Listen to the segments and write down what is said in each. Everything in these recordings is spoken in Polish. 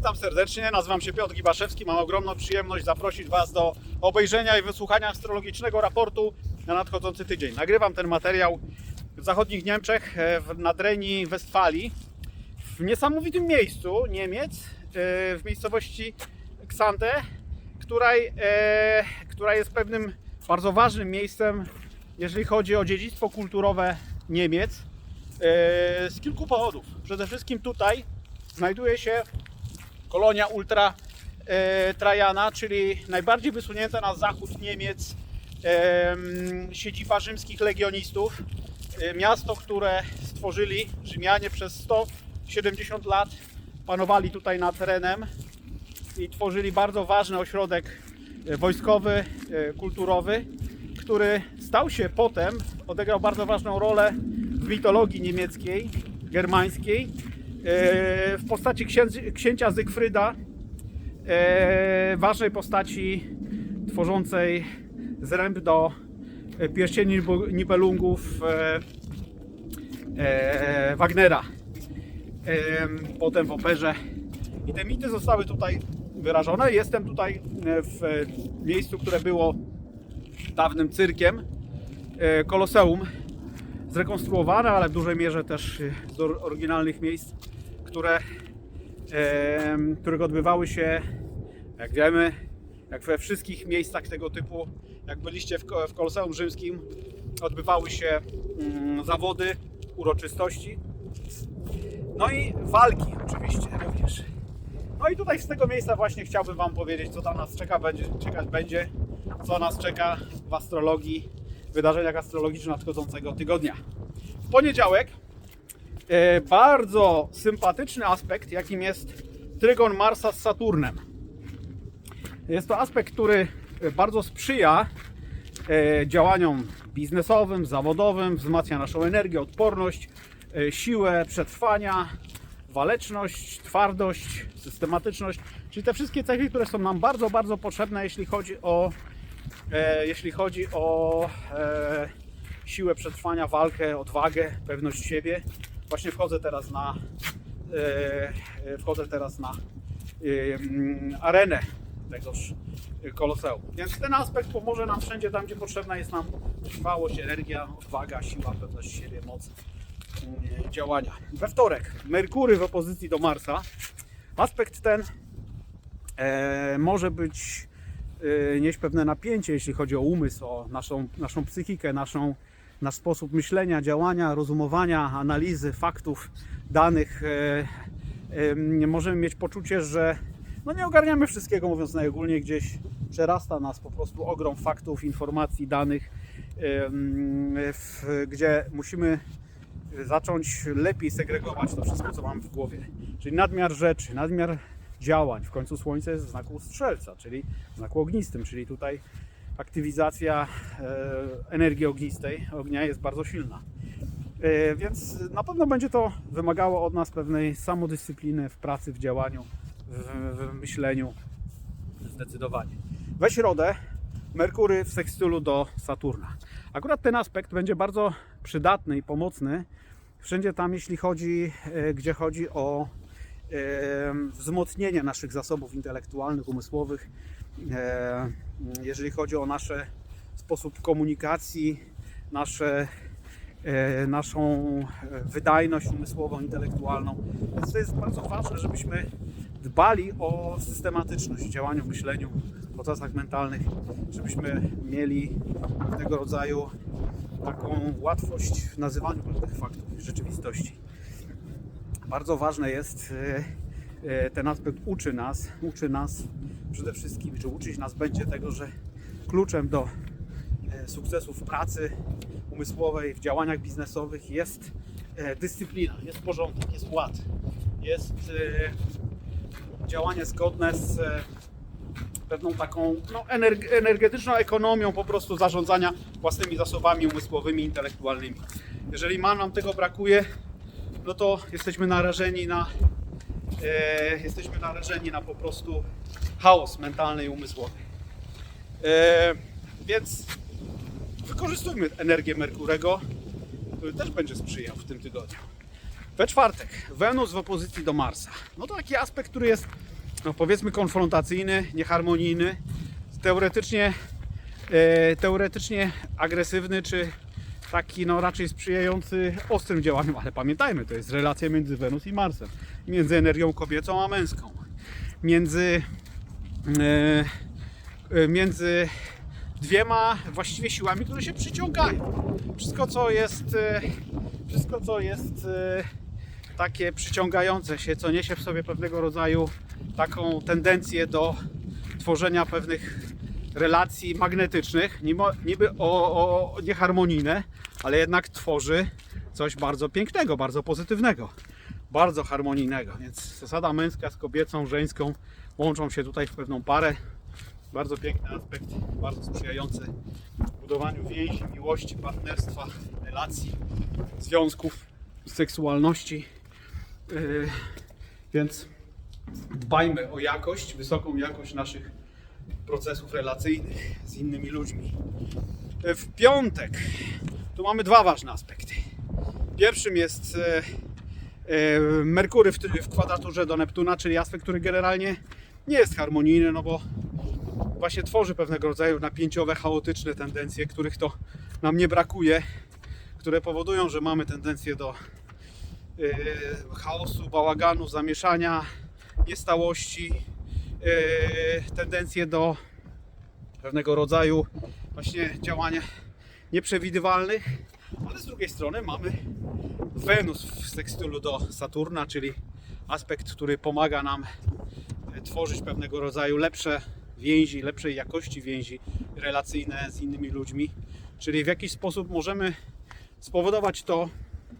Witam serdecznie, nazywam się Piotr Gibaszewski. Mam ogromną przyjemność zaprosić Was do obejrzenia i wysłuchania astrologicznego raportu na nadchodzący tydzień. Nagrywam ten materiał w zachodnich Niemczech, e, na terenie Westfalii, w niesamowitym miejscu Niemiec, e, w miejscowości Xante, której, e, która jest pewnym bardzo ważnym miejscem, jeżeli chodzi o dziedzictwo kulturowe Niemiec, z kilku powodów. Przede wszystkim tutaj znajduje się kolonia Ultra e, Trajana, czyli najbardziej wysunięta na zachód Niemiec em, siedziba rzymskich legionistów. E, Miasto, które stworzyli Rzymianie przez 170 lat, panowali tutaj nad terenem i tworzyli bardzo ważny ośrodek e, wojskowy, kulturowy, który stał się potem, odegrał bardzo ważną rolę w mitologii niemieckiej, germańskiej, w postaci księcia Zygfryda, e, ważnej postaci tworzącej zręb do e, pierścieni Nibelungów e, e, Wagnera. Em, Potem w operze. I te mity zostały tutaj wyrażone. Jestem tutaj e, w e, miejscu, które było dawnym cyrkiem, e, koloseum, zrekonstruowane, ale w dużej mierze też e, z or- oryginalnych miejsc, które, em, których odbywały się, jak wiemy, jak we wszystkich miejscach tego typu, jak byliście w, w koloseum rzymskim, odbywały się mm, zawody, uroczystości. No i walki oczywiście również. No i tutaj z tego miejsca właśnie chciałbym Wam powiedzieć, co tam nas czeka, będzie, czekać będzie, co nas czeka w astrologii, wydarzeniach astrologicznych nadchodzącego tygodnia. W poniedziałek e, bardzo sympatyczny aspekt, jakim jest trygon Marsa z Saturnem. Jest to aspekt, który bardzo sprzyja e, działaniom biznesowym, zawodowym, wzmacnia naszą energię, odporność, e, siłę przetrwania, waleczność, twardość, systematyczność, czyli te wszystkie cechy, które są nam bardzo, bardzo potrzebne, jeśli chodzi o, e, jeśli chodzi o e, siłę przetrwania, walkę, odwagę, pewność siebie. Właśnie wchodzę teraz na e, e, wchodzę teraz na e, arenę tegoż koloseum. Więc ten aspekt pomoże nam wszędzie tam, gdzie potrzebna jest nam trwałość, energia, odwaga, siła, pewność siebie, moc mm, działania. We wtorek Merkury w opozycji do Marsa. Aspekt ten e, może być e, nieść pewne napięcie, jeśli chodzi o umysł, o naszą, naszą psychikę, naszą, nasz sposób myślenia, działania, rozumowania, analizy faktów, danych. E, e, możemy mieć poczucie, że no nie ogarniamy wszystkiego, mówiąc najogólniej, gdzieś przerasta nas po prostu ogrom faktów, informacji, danych, gdzie musimy zacząć lepiej segregować to wszystko, co mamy w głowie. Czyli nadmiar rzeczy, nadmiar działań. W końcu Słońce jest w znaku strzelca, czyli w znaku ognistym, czyli tutaj aktywizacja e, energii ognistej, ognia jest bardzo silna. E, Więc na pewno będzie to wymagało od nas pewnej samodyscypliny w pracy, w działaniu, w, w myśleniu. Zdecydowanie. We środę Merkury w sekstylu do Saturna. Akurat ten aspekt będzie bardzo przydatny i pomocny wszędzie tam, jeśli chodzi, e, gdzie chodzi o wzmocnienie naszych zasobów intelektualnych, umysłowych, jeżeli chodzi o nasz sposób komunikacji, nasze, e, naszą e, wydajność umysłową, intelektualną. Więc to jest bardzo ważne, żebyśmy dbali o systematyczność w działaniu, myśleniu, w procesach mentalnych, żebyśmy mieli tego rodzaju taką łatwość w nazywaniu pewnych faktów rzeczywistości. Bardzo ważne jest, e, e, ten aspekt uczy nas, uczy nas przede wszystkim, czy uczyć nas będzie tego, że kluczem do e, sukcesu w pracy umysłowej, w działaniach biznesowych jest e, dyscyplina, jest porządek, jest ład, jest e, działanie zgodne z e, pewną taką no, energ- energetyczną ekonomią po prostu zarządzania własnymi zasobami umysłowymi, intelektualnymi. Jeżeli ma nam tego brakuje, no to jesteśmy narażeni na e, jesteśmy narażeni na po prostu chaos mentalny i umysłowy. E, więc wykorzystujmy energię Merkurego, który też będzie sprzyjał w tym tygodniu. We czwartek Wenus w opozycji do Marsa. No to taki aspekt, który jest no powiedzmy konfrontacyjny, nieharmonijny, teoretycznie, e, teoretycznie agresywny, czy taki no raczej sprzyjający ostrym działaniom, ale pamiętajmy, to jest relacja między Wenus i Marsem, między energią kobiecą a męską, między, e, e, między dwiema właściwie siłami, które się przyciągają. Wszystko co jest, e, wszystko co jest takie przyciągające się, co niesie w sobie pewnego rodzaju taką tendencję do tworzenia pewnych relacji magnetycznych, niby o, o nieharmonijne, ale jednak tworzy coś bardzo pięknego, bardzo pozytywnego, bardzo harmonijnego. Więc zasada męska z kobiecą, żeńską łączą się tutaj w pewną parę. Bardzo piękny aspekt, bardzo sprzyjający budowaniu więzi, miłości, partnerstwa, relacji, związków, seksualności. Yy, więc dbajmy o jakość, wysoką jakość naszych procesów relacyjnych z innymi ludźmi. W piątek mamy dwa ważne aspekty. Pierwszym jest e, e, Merkury w, w kwadraturze do Neptuna, czyli aspekt, który generalnie nie jest harmonijny, no bo właśnie tworzy pewnego rodzaju napięciowe, chaotyczne tendencje, których to nam nie brakuje, które powodują, że mamy tendencję do e, chaosu, bałaganu, zamieszania, niestałości, e, tendencję do pewnego rodzaju właśnie działania nieprzewidywalnych, ale z drugiej strony mamy Wenus w sekstylu do Saturna, czyli aspekt, który pomaga nam e, tworzyć pewnego rodzaju lepsze więzi, lepszej jakości więzi relacyjne z innymi ludźmi, czyli w jakiś sposób możemy spowodować to,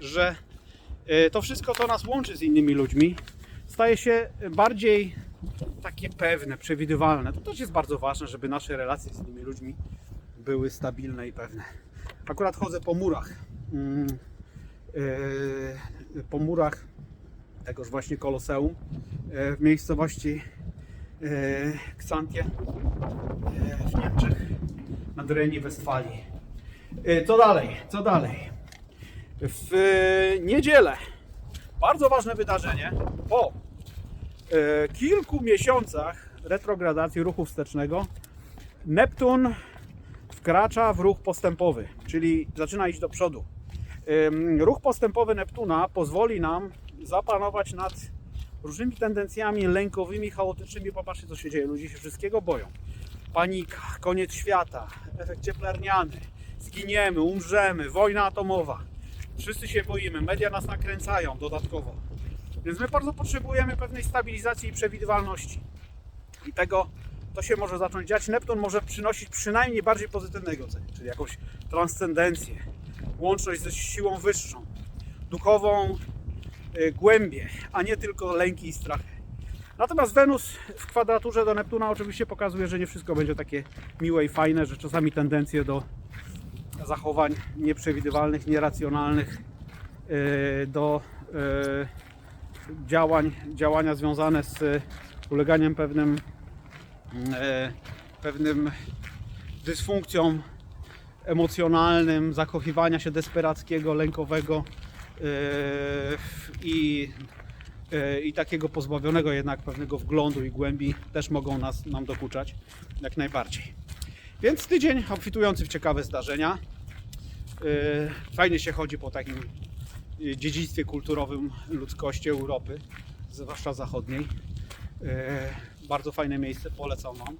że e, to wszystko, co nas łączy z innymi ludźmi, staje się bardziej takie pewne, przewidywalne. To też jest bardzo ważne, żeby nasze relacje z innymi ludźmi były stabilne i pewne. Akurat chodzę po murach. mm, e, Po murach tegoż właśnie koloseum e, w miejscowości e, Ksantie e, w Niemczech nad Reni Westfalii. Co dalej? Co dalej? W niedzielę bardzo ważne wydarzenie. Po kilku miesiącach retrogradacji ruchu wstecznego Neptun wkracza w ruch postępowy, czyli zaczyna iść do przodu. Ruch postępowy Neptuna pozwoli nam zapanować nad różnymi tendencjami lękowymi, chaotycznymi. Popatrzcie, co się dzieje. Ludzie się wszystkiego boją. Panika, koniec świata, efekt cieplarniany, zginiemy, umrzemy, wojna atomowa. Wszyscy się boimy, media nas nakręcają dodatkowo. Więc my bardzo potrzebujemy pewnej stabilizacji i przewidywalności. I tego to się może zacząć dziać. Neptun może przynosić przynajmniej bardziej pozytywnego celu, czyli jakąś transcendencję, łączność ze siłą wyższą, duchową y, głębię, a nie tylko lęki i strachy. Natomiast Wenus w kwadraturze do Neptuna oczywiście pokazuje, że nie wszystko będzie takie miłe i fajne, że czasami tendencje do zachowań nieprzewidywalnych, nieracjonalnych, y, do y, działań, działania związane z uleganiem pewnym pewnym dysfunkcjom emocjonalnym, zakochiwania się desperackiego, lękowego e, i, e, i takiego pozbawionego jednak pewnego wglądu i głębi też mogą nas, nam dokuczać jak najbardziej. Więc tydzień obfitujący w ciekawe zdarzenia. E, Fajnie się chodzi po takim e, dziedzictwie kulturowym ludzkości Europy, zwłaszcza zachodniej. Bardzo fajne miejsce, polecam Wam.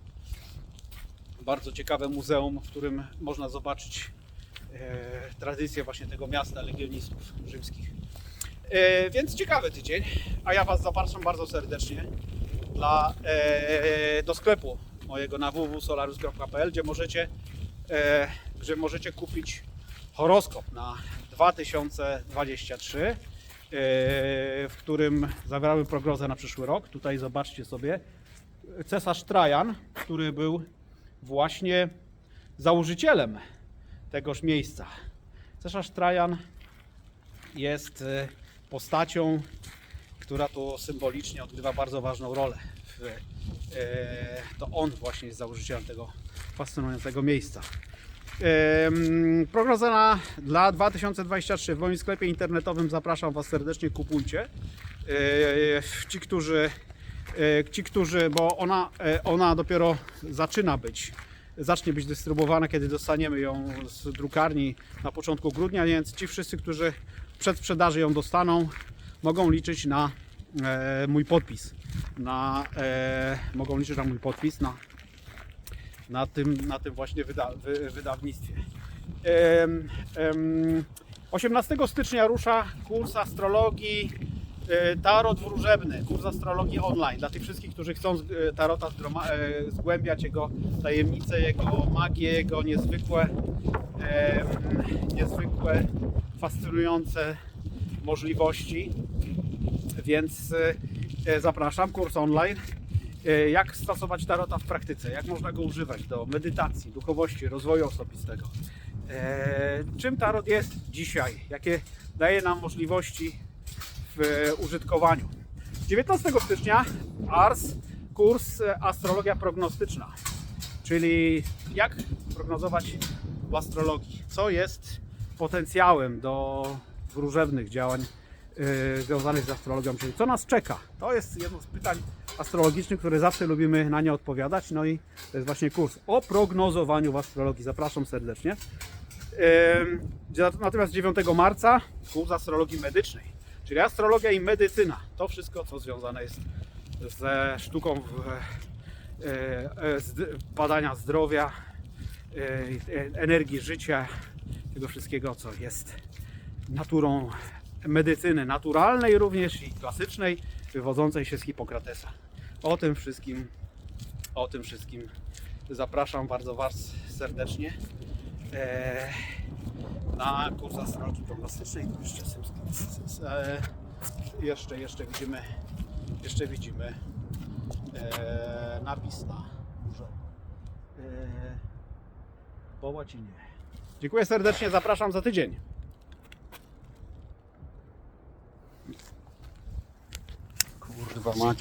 Bardzo ciekawe muzeum, w którym można zobaczyć e, tradycję właśnie tego miasta legionistów rzymskich. E, więc ciekawy tydzień, a ja Was zapraszam bardzo serdecznie dla, e, do sklepu mojego na www.solarus.pl, gdzie możecie, e, gdzie możecie kupić horoskop na 2023, e, w którym zawieramy prognozę na przyszły rok. Tutaj zobaczcie sobie cesarz Trajan, który był właśnie założycielem tegoż miejsca. Cesarz Trajan jest e, postacią, która tu symbolicznie odgrywa bardzo ważną rolę. E, to on właśnie jest założycielem tego fascynującego miejsca. Prognoza dla 2023 w moim sklepie internetowym zapraszam Was serdecznie, kupujcie. E, Ci, którzy Ci, którzy, bo ona, e, ona dopiero zaczyna być, zacznie być dystrybuowana, kiedy dostaniemy ją z drukarni na początku grudnia, więc ci wszyscy, którzy przed sprzedaży ją dostaną, mogą liczyć na e, mój podpis. Na, e, mogą liczyć na mój podpis na, na, tym, na tym właśnie wyda, wy, wydawnictwie. Em, em, 18 stycznia rusza kurs astrologii e, Tarot wróżebny, kurs astrologii online. Dla tych wszystkich, którzy chcą e, Tarota e, zgłębiać jego tajemnice, jego magię, jego niezwykłe, niezwykłe, fascynujące możliwości. Więc e, zapraszam, kurs online. E, Jak stosować tarota w praktyce? Jak można go używać do medytacji, duchowości, rozwoju osobistego? E, Czym tarot jest dzisiaj? Jakie daje nam możliwości w użytkowaniu? 19 stycznia ARS, kurs e, Astrologia Prognostyczna, czyli jak prognozować w astrologii, co jest potencjałem do wróżebnych działań e, związanych z astrologią, czyli co nas czeka. To jest jedno z pytań astrologicznych, które zawsze lubimy na nie odpowiadać. No i to jest właśnie kurs o prognozowaniu w astrologii. Zapraszam serdecznie. Natomiast 9 marca kurs astrologii medycznej, czyli astrologia i medycyna. To wszystko, co związane jest ze sztuką w, e, e, zd- badania zdrowia, e, e, energii życia, tego wszystkiego, co jest naturą medycyny naturalnej również i klasycznej, wywodzącej się z Hipokratesa. O tym wszystkim, o tym wszystkim zapraszam bardzo Was serdecznie e, na kurs astrologii prognostycznej. Tu Jeszcze, jeszcze, jeszcze widzimy, jeszcze widzimy e, napis na górze. E, po łacinie. Dziękuję serdecznie, zapraszam za tydzień. Kurwa mać.